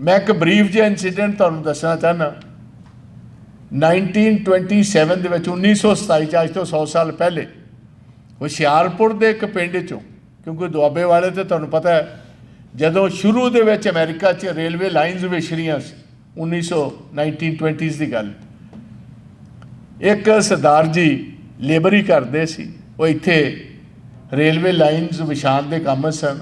ਮੈਂ ਇੱਕ ਬਰੀਫ ਜਿਹਾ ਇਨਸੀਡੈਂਟ ਤੁਹਾਨੂੰ ਦੱਸਣਾ ਚਾਹਨਾ 1927 ਦੇ ਵਿੱਚ 1927 ਚ, ਅੱਜ ਤੋਂ 100 ਸਾਲ ਪਹਿਲੇ, ਹੁਸ਼ਿਆਰਪੁਰ ਦੇ ਇੱਕ ਪਿੰਡ ਚੋਂ, ਕਿਉਂਕਿ ਦੁਆਬੇ ਵਾਲੇ ਤੇ ਤੁਹਾਨੂੰ ਪਤਾ ਹੈ, ਜਦੋਂ ਸ਼ੁਰੂ ਦੇ ਵਿੱਚ ਅਮਰੀਕਾ 'ਚ ਰੇਲਵੇ ਲਾਈਨਸ ਵਿਛੜੀਆਂ ਸੀ 1900 1920s ਦੀ ਗੱਲ। ਇੱਕ ਸਰਦਾਰ ਜੀ ਲੇਬਰ ਹੀ ਕਰਦੇ ਸੀ, ਉਹ ਇੱਥੇ ਰੇਲਵੇ ਲਾਈਨਸ ਵਿਛਾਉਣ ਦੇ ਕੰਮ ਸਨ।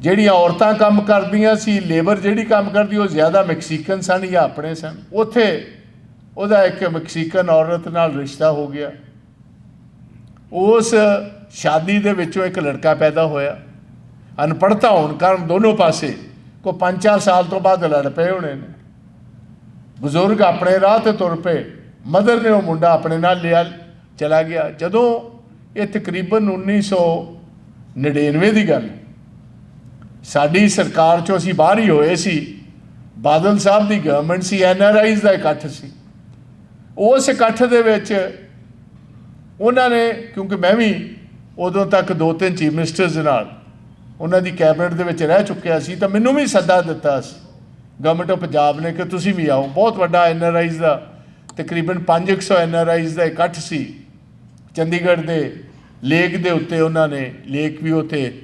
ਜਿਹੜੀਆਂ ਔਰਤਾਂ ਕੰਮ ਕਰਦੀਆਂ ਸੀ, ਲੇਬਰ ਜਿਹੜੀ ਕੰਮ ਕਰਦੀ, ਉਹ ਜ਼ਿਆਦਾ ਮੈਕਸੀਕਨ ਸਨ ਜਾਂ ਆਪਣੇ ਸਨ। ਉੱਥੇ ਉਹਦਾ ਇੱਕ ਮੈਕਸੀਕਨ ਔਰਤ ਨਾਲ ਰਿਸ਼ਤਾ ਹੋ ਗਿਆ। ਉਸ ਸ਼ਾਦੀ ਦੇ ਵਿੱਚੋਂ ਇੱਕ ਲੜਕਾ ਪੈਦਾ ਹੋਇਆ। ਅਨਪੜ੍ਹਤਾ ਹੋਣ ਕਾਰਨ ਦੋਨੋਂ ਪਾਸੇ ਕੋ 5-4 ਸਾਲ ਤੋਂ ਬਾਅਦ ਲੜ ਪਏ ਹੋਣੇ ਨੇ। ਬਜ਼ੁਰਗ ਆਪਣੇ ਰਾਹ ਤੇ ਤੁਰ ਪਏ। ਮਦਰ ਨੇ ਉਹ ਮੁੰਡਾ ਆਪਣੇ ਨਾਲ ਲਿਆ, ਚਲਾ ਗਿਆ। ਜਦੋਂ ਇਹ ਤਕਰੀਬਨ 1999 ਦੀ ਗੱਲ ਸਾਡੀ ਸਰਕਾਰ ਚੋਂ ਅਸੀਂ ਬਾਹਰ ਹੀ ਹੋਏ ਸੀ। ਬਾਦਲ ਸਾਹਿਬ ਦੀ ਗਵਰਨਮੈਂਟ ਸੀ ਐੱਨ ਆਰ ਆਈਜ਼ ਦਾ ਇਕੱਠ ਸੀ। ਉਸ ਇਕੱਠ ਦੇ ਵਿੱਚ ਉਹਨਾਂ ਨੇ, ਕਿਉਂਕਿ ਮੈਂ ਵੀ ਉਦੋਂ ਤੱਕ ਦੋ ਤਿੰਨ ਚੀਫ ਮਿਨਿਸਟਰਸ ਨਾਲ ਉਹਨਾਂ ਦੀ ਕੈਬਨਿਟ ਦੇ ਵਿੱਚ ਰਹਿ ਚੁੱਕਿਆ ਸੀ, ਤਾਂ ਮੈਨੂੰ ਵੀ ਸੱਦਾ ਦਿੱਤਾ ਸੀ। ਗਵਰਨਮੈਂਟ ਆਫ ਪੰਜਾਬ ਨੇ ਕਿ ਤੁਸੀਂ ਵੀ ਆਓ। ਬਹੁਤ ਵੱਡਾ ਐੱਨ ਆਰ ਆਈਜ਼ ਦਾ, ਤਕਰੀਬਨ 500 ਆਈਜ਼ ਦਾ ਇਕੱਠ ਸੀ। ਚੰਡੀਗੜ੍ਹ ਦੇ ਲੇਕ ਦੇ ਉੱਤੇ ਉਹਨਾਂ ਨੇ, ਲੇਕ ਵੀ ਉੱਥੇ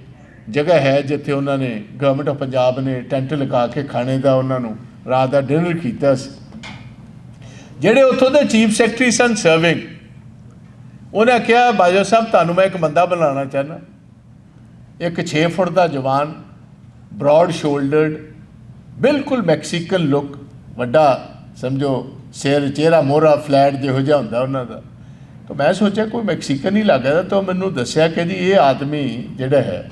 ਜਗ੍ਹਾ ਹੈ ਜਿੱਥੇ ਉਹਨਾਂ ਨੇ ਗਵਰਨਮੈਂਟ ਆਫ ਪੰਜਾਬ ਨੇ ਟੈਂਟ ਲਗਾ ਕੇ ਖਾਣੇ ਦਾ ਉਹਨਾਂ ਨੂੰ ਰਾਤ ਦਾ ਡਿਨਰ ਕੀਤਾ ਸੀ। ਜਿਹੜੇ ਉੱਥੋਂ ਦੇ ਚੀਫ ਸੈਕਟਰੀ ਸਨ ਸਰਵਿੰਗ ਉਹਨੇ ਕਿਹਾ ਬਾਜੋ ਸਾਹਿਬ, ਤੁਹਾਨੂੰ ਮੈਂ ਇੱਕ ਬੰਦਾ ਬਣਾਉਣਾ ਚਾਹਨਾ ਇੱਕ 6 ਫੁੱਟ ਦਾ ਜਵਾਨ ਬ੍ਰੌਡ ਸ਼ੋਲਡਰਡ ਬਿਲਕੁਲ ਮੈਕਸੀਕਨ ਲੁੱਕ ਵੱਡਾ, ਸਮਝੋ, ਸਿਰ, ਚਿਹਰਾ, ਮੋਹਰਾ ਫਲੈਟ ਜਿਹੋ ਜਿਹਾ ਹੁੰਦਾ ਉਹਨਾਂ ਦਾ। ਤਾਂ ਮੈਂ ਸੋਚਿਆ, ਕੋਈ ਮੈਕਸੀਕਨ ਹੀ ਲੱਗਦਾ ਤਾਂ ਮੈਨੂੰ ਦੱਸਿਆ ਕਿ ਜੀ, ਇਹ ਆਦਮੀ ਜਿਹੜਾ ਹੈ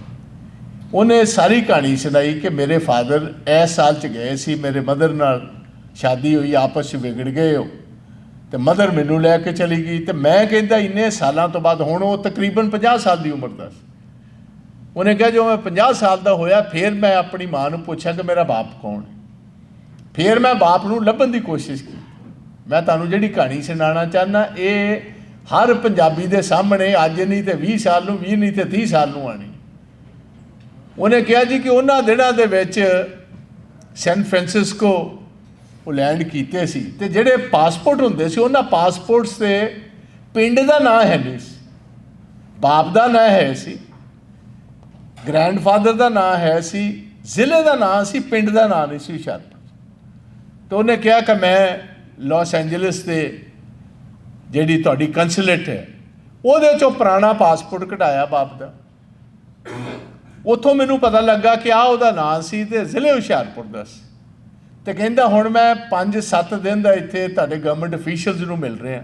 ਉਹਨੇ ਸਾਰੀ ਕਹਾਣੀ ਸੁਣਾਈ ਕਿ ਮੇਰੇ ਫਾਦਰ ਇਸ ਸਾਲ ਚ ਗਏ ਸੀ, ਮੇਰੇ ਮਦਰ ਨਾਲ ਸ਼ਾਦੀ ਹੋਈ, ਆਪਸ ਚ ਵਿਗੜ ਗਏ ਹੋ ਤੇ ਮਦਰ ਮੈਨੂੰ ਲੈ ਕੇ ਚਲੀ ਗਈ ਤੇ ਮੈਂ ਕਹਿੰਦਾ ਇੰਨੇ ਸਾਲਾਂ ਤੋਂ ਬਾਅਦ ਹੁਣ ਉਹ ਤਕਰੀਬਨ 50 ਸਾਲ ਦੀ ਉਮਰ ਦਾ ਸੀ। ਉਹਨੇ ਕਿਹਾ ਜੋ ਮੈਂ 50 ਸਾਲ ਦਾ ਹੋਇਆ, ਫਿਰ ਮੈਂ ਆਪਣੀ ਮਾਂ ਨੂੰ ਪੁੱਛਿਆ ਕਿ ਮੇਰਾ ਬਾਪ ਕੌਣ ਹੈ? ਫਿਰ ਮੈਂ ਬਾਪ ਨੂੰ ਲੱਭਣ ਦੀ ਕੋਸ਼ਿਸ਼ ਕੀਤੀ। ਮੈਂ ਤੁਹਾਨੂੰ ਜਿਹੜੀ ਕਹਾਣੀ ਸੁਣਾਉਣਾ ਚਾਹਨਾ ਇਹ ਹਰ ਪੰਜਾਬੀ ਦੇ ਸਾਹਮਣੇ ਅੱਜ ਨਹੀਂ ਤੇ 20 ਸਾਲ ਨੂੰ 20 ਨਹੀਂ ਤੇ 30 ਸਾਲ ਨੂੰ ਆਣੀ ਉਹਨੇ ਕਿਹਾ ਜੀ ਕਿ ਉਹਨਾਂ ਦਿਨਾਂ ਦੇ ਵਿੱਚ ਸੈਨ ਫ੍ਰਾਂਸਿਸਕੋ ਉਹ ਲੈਂਡ ਕੀਤੇ ਸੀ ਤੇ ਜਿਹੜੇ ਪਾਸਪੋਰਟ ਹੁੰਦੇ ਸੀ, ਉਹਨਾਂ ਪਾਸਪੋਰਟਸ ਤੇ ਪਿੰਡ ਦਾ ਨਾਂ ਹੈ ਨਹੀਂ ਸੀ, ਬਾਪ ਦਾ ਨਾਂ ਹੈ ਸੀ ਗ੍ਰੈਂਡਫਾਦਰ ਦਾ ਨਾਂ ਹੈ ਸੀ, ਜ਼ਿਲ੍ਹੇ ਦਾ ਨਾਂ ਸੀ, ਪਿੰਡ ਦਾ ਨਾਂ ਨਹੀਂ ਸੀ ਹੁਸ਼ਿਆਰਪੁਰ ਤਾਂ ਉਹਨੇ ਕਿਹਾ ਕਿ ਮੈਂ ਲਾਸ ਐਂਜਲਸ ਤੇ ਜਿਹੜੀ ਤੁਹਾਡੀ ਕੰਸੂਲੇਟ ਹੈ, ਉਹਦੇ ਚੋਂ ਪੁਰਾਣਾ ਪਾਸਪੋਰਟ ਕਢਾਇਆ ਬਾਪ ਦਾ। ਉੱਥੋਂ ਮੈਨੂੰ ਪਤਾ ਲੱਗਾ ਕਿ ਆ ਉਹਦਾ ਨਾਂ ਸੀ ਤੇ ਜ਼ਿਲ੍ਹੇ ਹੁਸ਼ਿਆਰਪੁਰ ਦਾ ਸੀ। ਤੇ ਕਹਿੰਦਾ, ਹੁਣ ਮੈਂ 5-7 ਦਿਨ ਦਾ ਇੱਥੇ ਤੁਹਾਡੇ ਗਵਰਨਮੈਂਟ ਅਫੀਸ਼ੀਅਲਸ ਨੂੰ ਮਿਲ ਰਿਹਾ।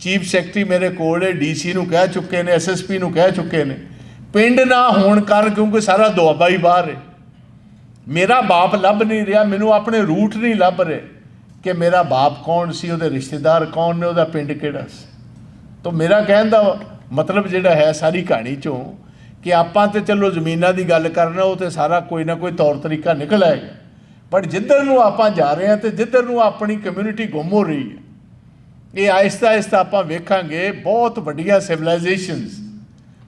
ਚੀਫ ਸੈਕਟਰੀ ਮੇਰੇ ਕੋਲ ਹੈ ਡੀਸੀ ਨੂੰ ਕਹਿ ਚੁੱਕੇ ਨੇ ਐਸਐਸਪੀ ਨੂੰ ਕਹਿ ਚੁੱਕੇ ਨੇ। ਪਿੰਡ ਨਾ ਹੋਣ ਕਾਰਨ ਕਿਉਂਕਿ ਸਾਰਾ ਦੁਆਬਾ ਹੀ ਬਾਹਰ ਹੈ। ਮੇਰਾ ਬਾਪ ਲੱਭ ਨਹੀਂ ਰਿਹਾ, ਮੈਨੂੰ ਆਪਣੇ ਰੂਟ ਨਹੀਂ ਲੱਭ ਰਹੇ ਕਿ ਮੇਰਾ ਬਾਪ ਕੌਣ ਸੀ, ਉਹਦੇ ਰਿਸ਼ਤੇਦਾਰ ਕੌਣ ਨੇ, ਉਹਦਾ ਪਿੰਡ ਕਿਹੜਾ ਸੀ? ਤਾਂ ਮੇਰਾ ਕਹਿਣ ਦਾ ਮਤਲਬ ਜਿਹੜਾ ਹੈ, ਸਾਰੀ ਕਹਾਣੀ ਚੋਂ ਕਿ ਆਪਾਂ ਤੇ ਚਲੋ ਜ਼ਮੀਨਾਂ ਦੀ ਗੱਲ ਕਰਨਾ ਉਹ ਤੇ ਸਾਰਾ ਕੋਈ ਨਾ ਕੋਈ ਤੌਰ ਤਰੀਕਾ ਨਿਕਲ ਆਏਗਾ ਬਟ ਜਿੱਧਰ ਨੂੰ ਆਪਾਂ ਜਾ ਰਹੇ ਹਾਂ ਤੇ ਜਿੱਧਰ ਨੂੰ ਆਪਣੀ ਕਮਿਊਨਿਟੀ ਗੁੰਮ ਹੋ ਰਹੀ ਹੈ, ਇਹ ਆਹਿਸਤਾ ਆਹਿਸਤਾ ਆਪਾਂ ਵੇਖਾਂਗੇ ਬਹੁਤ ਵੱਡੀਆਂ ਸਿਵਲਾਈਜੇਸ਼ਨਸ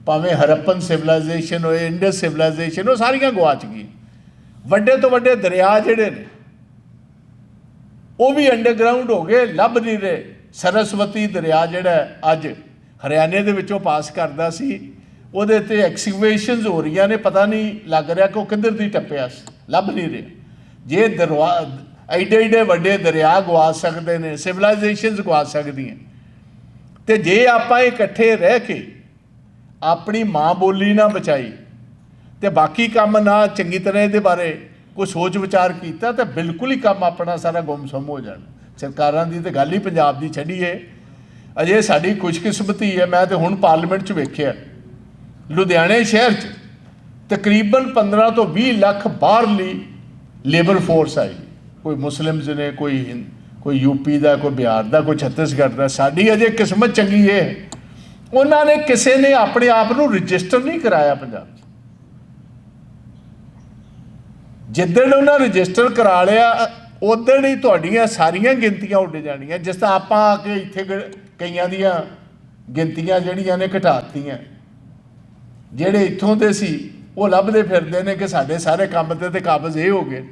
ਭਾਵੇਂ ਹਰਪਨ ਸਿਵਲਾਈਜੇਸ਼ਨ ਹੋਏ ਇੰਡਸ ਸਿਵਲਾਈਜੇਸ਼ਨ ਉਹ ਸਾਰੀਆਂ ਗਵਾਚ ਗਈਆਂ। ਵੱਡੇ ਤੋਂ ਵੱਡੇ ਦਰਿਆ ਜਿਹੜੇ ਨੇ, ਉਹ ਵੀ ਅੰਡਰਗਰਾਉਂਡ ਹੋ ਗਏ, ਲੱਭ ਨਹੀਂ ਰਹੇ। ਸਰਸਵਤੀ ਦਰਿਆ ਜਿਹੜਾ ਅੱਜ ਹਰਿਆਣੇ ਦੇ ਵਿੱਚੋਂ ਪਾਸ ਕਰਦਾ ਸੀ ਉਹਦੇ ਤੇ ਐਕਸੀਵੇਸ਼ਨਸ ਹੋ ਰਹੀਆਂ ਨੇ, ਪਤਾ ਨਹੀਂ ਲੱਗ ਰਿਹਾ ਕਿ ਉਹ ਕਿੱਧਰ ਦੀ ਟੱਪਿਆ ਲੱਭ ਨਹੀਂ ਰਿਹਾ। ਜੇ ਦਰਵਾ, ਐਡੇ ਐਡੇ ਵੱਡੇ ਦਰਿਆ ਗਵਾ ਸਕਦੇ ਨੇ ਸਿਵਲਾਈਜੇਸ਼ਨਸ ਗਵਾ ਸਕਦੀਆਂ। ਤੇ ਜੇ ਆਪਾਂ ਇਕੱਠੇ ਰਹਿ ਕੇ ਆਪਣੀ ਮਾਂ ਬੋਲੀ ਨਾ ਬਚਾਈ, ਤੇ ਬਾਕੀ ਕੰਮ ਨਾ ਚੰਗੀ ਤਰ੍ਹਾਂ ਇਹਦੇ ਬਾਰੇ ਕੋਈ ਸੋਚ ਵਿਚਾਰ ਕੀਤਾ, ਤਾਂ ਬਿਲਕੁਲ ਹੀ ਕੰਮ ਆਪਣਾ ਸਾਰਾ ਗੁੰਮਸੁੰਮ ਹੋ ਜਾਣਾ। ਸਰਕਾਰਾਂ ਦੀ ਤੇ ਗੱਲ ਹੀ ਪੰਜਾਬ ਦੀ ਛੱਡੀ ਛੱਡੀਏ ਅਜੇ ਸਾਡੀ ਖੁਸ਼ਕਿਸਮਤੀ ਹੈ ਮੈਂ ਤੇ ਹੁਣ ਪਾਰਲੀਮੈਂਟ 'ਚ ਵੇਖਿਆ। ਲੁਧਿਆਣੇ ਸ਼ਹਿਰ 'ਚ ਤਕਰੀਬਨ 15 ਤੋਂ 20 ਲੱਖ ਬਾਹਰਲੀ ਲੇਬਰ ਫੋਰਸ ਆਈ। ਕੋਈ ਮੁਸਲਿਮਸ ਨੇ, ਕੋਈ ਕੋਈ ਯੂਪੀ ਦਾ, ਕੋਈ ਬਿਹਾਰ ਦਾ, ਕੋਈ ਛੱਤੀਸਗੜ੍ਹ ਦਾ। ਸਾਡੀ ਅਜੇ ਕਿਸਮਤ ਚੰਗੀ ਹੈ ਉਹਨਾਂ ਨੇ ਕਿਸੇ ਨੇ ਆਪਣੇ ਆਪ ਨੂੰ ਰਜਿਸਟਰ ਨਹੀਂ ਕਰਾਇਆ ਪੰਜਾਬ 'ਚ। ਜਿੱਦਣ ਉਹਨਾਂ ਰਜਿਸਟਰ ਕਰਾ ਲਿਆ ਉਦੋਂ ਹੀ ਤੁਹਾਡੀਆਂ ਸਾਰੀਆਂ ਗਿਣਤੀਆਂ ਉੱਡ ਜਾਣੀਆਂ। ਜਿਸ ਤਰ੍ਹਾਂ ਆਪਾਂ ਆ ਕੇ ਇੱਥੇ ਕਈਆਂ ਦੀਆਂ ਗਿਣਤੀਆਂ ਜਿਹੜੀਆਂ ਨੇ ਘਟਾਤੀਆਂ ਜਿਹੜੇ ਇੱਥੋਂ ਦੇ ਸੀ, ਉਹ ਲੱਭਦੇ ਫਿਰਦੇ ਨੇ ਕਿ ਸਾਡੇ ਸਾਰੇ ਕੰਮ ਤੇ ਤੇ ਕਾਬਜ਼ ਇਹ ਹੋ ਗਏ।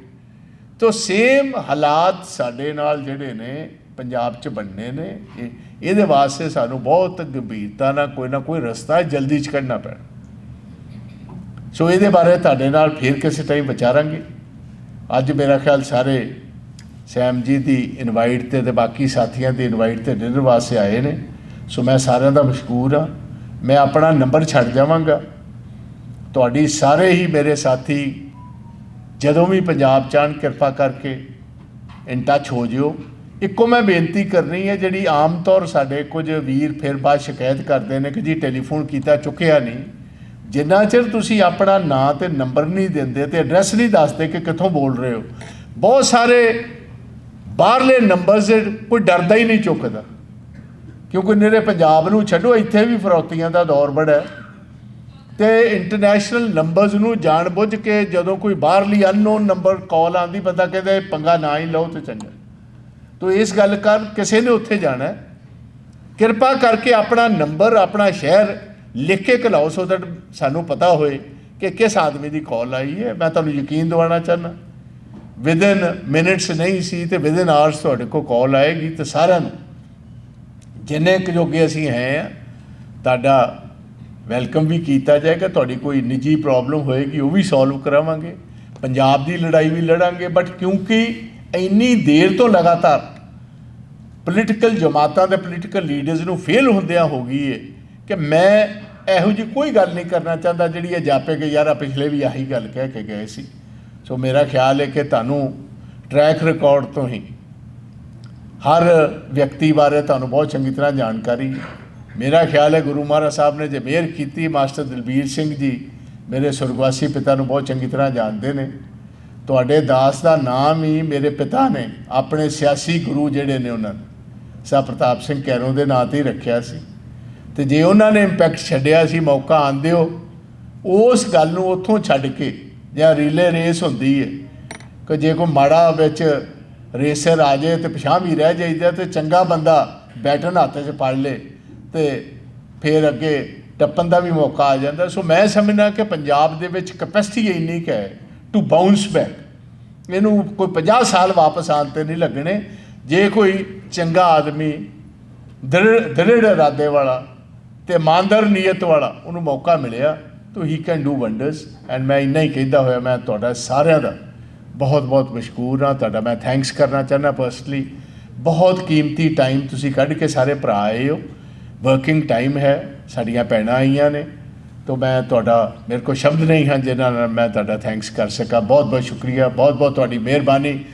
ਤੋ ਸੇਮ ਹਾਲਾਤ ਸਾਡੇ ਨਾਲ ਜਿਹੜੇ ਨੇ, ਪੰਜਾਬ 'ਚ ਬਣਨੇ ਨੇ। ਇਹ, ਇਹਦੇ ਵਾਸਤੇ ਸਾਨੂੰ ਬਹੁਤ ਗੰਭੀਰਤਾ ਨਾਲ ਕੋਈ ਨਾ ਕੋਈ ਰਸਤਾ ਜਲਦੀ 'ਚ ਕੱਢਣਾ ਪੈਣਾ। ਸੋ ਇਹਦੇ ਬਾਰੇ ਤੁਹਾਡੇ ਨਾਲ ਫਿਰ ਕਿਸੇ ਟਾਈਮ ਵਿਚਾਰਾਂਗੇ। ਅੱਜ ਮੇਰਾ ਖਿਆਲ ਸਾਰੇ ਸੈਮ ਜੀ ਦੀ ਇਨਵਾਈਟ ਤੇ ਤੇ ਬਾਕੀ ਸਾਥੀਆਂ ਦੀ ਇਨਵਾਈਟ ਤੇ ਡਿਨਰ ਵਾਸਤੇ ਆਏ ਨੇ। ਸੋ ਮੈਂ ਸਾਰਿਆਂ ਦਾ ਮਸ਼ਕੂਰ ਆ ਮੈਂ ਆਪਣਾ ਨੰਬਰ ਛੱਡ ਜਾਵਾਂਗਾ ਤੁਹਾਡੀ ਸਾਰੇ ਹੀ ਮੇਰੇ ਸਾਥੀ ਜਦੋਂ ਵੀ ਪੰਜਾਬ ਚਾਹਣ ਕਿਰਪਾ ਕਰਕੇ ਇਨ ਟੱਚ ਹੋ ਜਿਓ। ਇੱਕੋ ਮੈਂ ਬੇਨਤੀ ਕਰਨੀ ਹੈ, ਜਿਹੜੀ ਆਮ ਤੌਰ ਸਾਡੇ ਕੁਝ ਵੀਰ ਫਿਰ ਬਾਅਦ ਸ਼ਿਕਾਇਤ ਕਰਦੇ ਨੇ ਕਿ ਜੀ ਟੈਲੀਫੋਨ ਕੀਤਾ, ਚੁੱਕਿਆ ਨਹੀਂ। ਜਿੰਨਾ ਚਿਰ ਤੁਸੀਂ ਆਪਣਾ ਨਾਂ ਤੇ ਨੰਬਰ ਨਹੀਂ ਦਿੰਦੇ ਤੇ ਐਡਰੈਸ ਨਹੀਂ ਦੱਸਦੇ ਕਿ ਕਿੱਥੋਂ ਬੋਲ ਰਹੇ ਹੋ। ਬਹੁਤ ਸਾਰੇ ਬਾਹਰਲੇ ਨੰਬਰਸ ਕੋਈ ਡਰਦਾ ਹੀ ਨਹੀਂ ਚੁੱਕਦਾ। ਕਿਉਂਕਿ ਨਿਰੇ ਪੰਜਾਬ ਨੂੰ ਛੱਡੋ, ਇੱਥੇ ਵੀ ਫਰੌਤੀਆਂ ਦਾ ਦੌਰ ਬੜਾ ਹੈ। ਤੇ ਇੰਟਰਨੈਸ਼ਨਲ ਨੰਬਰਸ ਨੂੰ ਜਾਣ ਬੁੱਝ ਕੇ ਜਦੋਂ ਕੋਈ ਬਾਹਰਲੀ ਅਨਨੋਨ ਨੰਬਰ ਕਾਲ ਆਂਦੀ ਬੰਦਾ ਕਹਿੰਦਾ ਇਹ ਪੰਗਾ ਨਾ ਹੀ ਲਓ ਤੇ ਚੰਗਾ। ਤੋ ਇਸ ਗੱਲ ਕਰ ਕਿਸੇ ਨੇ ਉੱਥੇ ਜਾਣਾ ਕਿਰਪਾ ਕਰਕੇ ਆਪਣਾ ਨੰਬਰ ਆਪਣਾ ਸ਼ਹਿਰ ਲਿਖ ਕੇ ਘਲਾਓ ਸੋ ਦੈਟ ਸਾਨੂੰ ਪਤਾ ਹੋਏ ਕਿ ਕਿਸ ਆਦਮੀ ਦੀ ਕਾਲ ਆਈ ਹੈ। ਮੈਂ ਤੁਹਾਨੂੰ ਯਕੀਨ ਦਿਵਾਉਣਾ ਚਾਹੁੰਦਾ ਵਿਦਿਨ ਮਿੰਟਸ ਨਹੀਂ ਸੀ ਤੇ ਵਿਦਿਨ ਆਵਰਸ ਤੁਹਾਡੇ ਕੋਲ ਕਾਲ ਆਏਗੀ ਤੇ ਸਾਰਿਆਂ ਨੂੰ ਜਿੰਨੇ ਕੁ ਜੋਗੇ ਅਸੀਂ ਹੈ ਆ, ਤੁਹਾਡਾ ਵੈਲਕਮ ਵੀ ਕੀਤਾ ਜਾਏਗਾ, ਤੁਹਾਡੀ ਕੋਈ ਨਿੱਜੀ ਪ੍ਰੋਬਲਮ ਹੋਏਗੀ, ਉਹ ਵੀ ਸੋਲਵ ਕਰਾਵਾਂਗੇ। ਪੰਜਾਬ ਦੀ ਲੜਾਈ ਵੀ ਲੜਾਂਗੇ ਬਟ ਕਿਉਂਕਿ ਇੰਨੀ ਦੇਰ ਤੋਂ ਲਗਾਤਾਰ ਪੋਲੀਟੀਕਲ ਜਮਾਤਾਂ ਦੇ ਪੋਲੀਟੀਕਲ ਲੀਡਰਸ ਨੂੰ ਫੇਲ ਹੁੰਦਿਆਂ ਹੋ ਗਈ ਹੈ ਕਿ ਮੈਂ ਇਹੋ ਜੀ ਕੋਈ ਗੱਲ ਨਹੀਂ ਕਰਨਾ ਚਾਹੁੰਦਾ ਜਿਹੜੀ ਇਹ ਜਾਪੇ ਕਿ ਯਾਰ ਪਿਛਲੇ ਵੀ ਆਹੀ ਗੱਲ ਕਹਿ ਕੇ ਗਏ ਸੀ। ਸੋ ਮੇਰਾ ਖਿਆਲ ਹੈ ਕਿ ਤੁਹਾਨੂੰ ਟਰੈਕ ਰਿਕਾਰਡ ਤੋਂ ਹੀ ਹਰ ਵਿਅਕਤੀ ਬਾਰੇ ਤੁਹਾਨੂੰ ਬਹੁਤ ਚੰਗੀ ਤਰ੍ਹਾਂ ਜਾਣਕਾਰੀ। ਮੇਰਾ ਖਿਆਲ ਹੈ ਗੁਰੂ ਮਹਾਰਾਜ ਸਾਹਿਬ ਨੇ ਜੇ ਮਿਹਰ ਕੀਤੀ, ਮਾਸਟਰ ਦਲਬੀਰ ਸਿੰਘ ਜੀ ਮੇਰੇ ਸੁਰਗਵਾਸੀ ਪਿਤਾ ਨੂੰ ਬਹੁਤ ਚੰਗੀ ਤਰ੍ਹਾਂ ਜਾਣਦੇ ਨੇ। ਤੁਹਾਡੇ ਦਾਸ ਦਾ ਨਾਮ ਹੀ ਮੇਰੇ ਪਿਤਾ ਨੇ, ਆਪਣੇ ਸਿਆਸੀ ਗੁਰੂ ਜਿਹੜੇ ਨੇ ਉਹਨਾਂ ਨੇ ਸਾ ਪ੍ਰਤਾਪ ਸਿੰਘ ਕੈਰੋਂ ਦੇ ਨਾਂ ਤੇ ਹੀ ਰੱਖਿਆ ਸੀ। ਤੇ ਜੇ ਉਹਨਾਂ ਨੇ ਇੰਪੈਕਟ ਛੱਡਿਆ ਸੀ, ਮੌਕਾ ਆਂਦਿਓ ਉਸ ਗੱਲ ਨੂੰ ਉੱਥੋਂ ਛੱਡ ਕੇ ਜਾਂ ਰੀਲੇ ਰੇਸ ਹੁੰਦੀ ਹੈ, ਕਿ ਜੇ ਕੋਈ ਮਾੜਾ ਵਿੱਚ ਰੇਸਰ ਆ ਜਾਏ ਤੇ ਪਿਛਾਂ ਵੀ ਰਹਿ ਜਾਈਦਾ ਤੇ ਚੰਗਾ ਬੰਦਾ ਬੈਟਨ ਹੱਥ 'ਚ ਫੜ ਲੇ ਤੇ ਫਿਰ ਅੱਗੇ ਟੱਪਣ ਦਾ ਵੀ ਮੌਕਾ ਆ ਜਾਂਦਾ। ਸੋ ਮੈਂ ਸਮਝਣਾ ਕਿ ਪੰਜਾਬ ਦੇ ਵਿੱਚ ਕਪੈਸਿਟੀ ਇੰਨੀ ਕੁ ਹੈ ਟੂ ਬਾਉਂਸ ਬੈਕ ਇਹਨੂੰ ਕੋਈ 50 ਸਾਲ ਵਾਪਸ ਆਉਣ ਤੇ ਨਹੀਂ ਲੱਗਣੇ। ਜੇ ਕੋਈ ਚੰਗਾ ਆਦਮੀ ਦ੍ਰਿੜ ਦ੍ਰਿੜ ਇਰਾਦੇ ਵਾਲਾ ਤੇ ਇਮਾਨਦਾਰ ਨੀਅਤ ਵਾਲਾ ਉਹਨੂੰ ਮੌਕਾ ਮਿਲਿਆ, ਤਾਂ ਹੀ ਕੈਨ ਡੂ ਵੰਡਰਸ ਐਂਡ ਮੈਂ ਇੰਨਾ ਹੀ ਕਹਿੰਦਾ ਹੋਇਆ, ਮੈਂ ਤੁਹਾਡਾ ਸਾਰਿਆਂ ਦਾ ਬਹੁਤ ਬਹੁਤ ਮਸ਼ਕੂਰ ਹਾਂ ਤੁਹਾਡਾ। ਮੈਂ ਥੈਂਕਸ ਕਰਨਾ ਚਾਹੁੰਦਾ ਪਰਸਨਲੀ ਬਹੁਤ ਕੀਮਤੀ ਟਾਈਮ ਤੁਸੀਂ ਕੱਢ ਕੇ ਸਾਰੇ ਭਰਾ ਆਏ ਹੋ। ਵਰਕਿੰਗ ਟਾਈਮ ਹੈ। ਸਾਡੀਆਂ ਭੈਣਾਂ ਆਈਆਂ ਨੇ। ਤਾਂ ਮੈਂ ਤੁਹਾਡਾ, ਮੇਰੇ ਕੋਲ ਸ਼ਬਦ ਨਹੀਂ ਹਨ ਜਿਨ੍ਹਾਂ ਨਾਲ ਮੈਂ ਤੁਹਾਡਾ ਥੈਂਕਸ ਕਰ ਸਕਾਂ। ਬਹੁਤ ਬਹੁਤ ਸ਼ੁਕਰੀਆ। ਬਹੁਤ ਬਹੁਤ ਤੁਹਾਡੀ ਮਿਹਰਬਾਨੀ।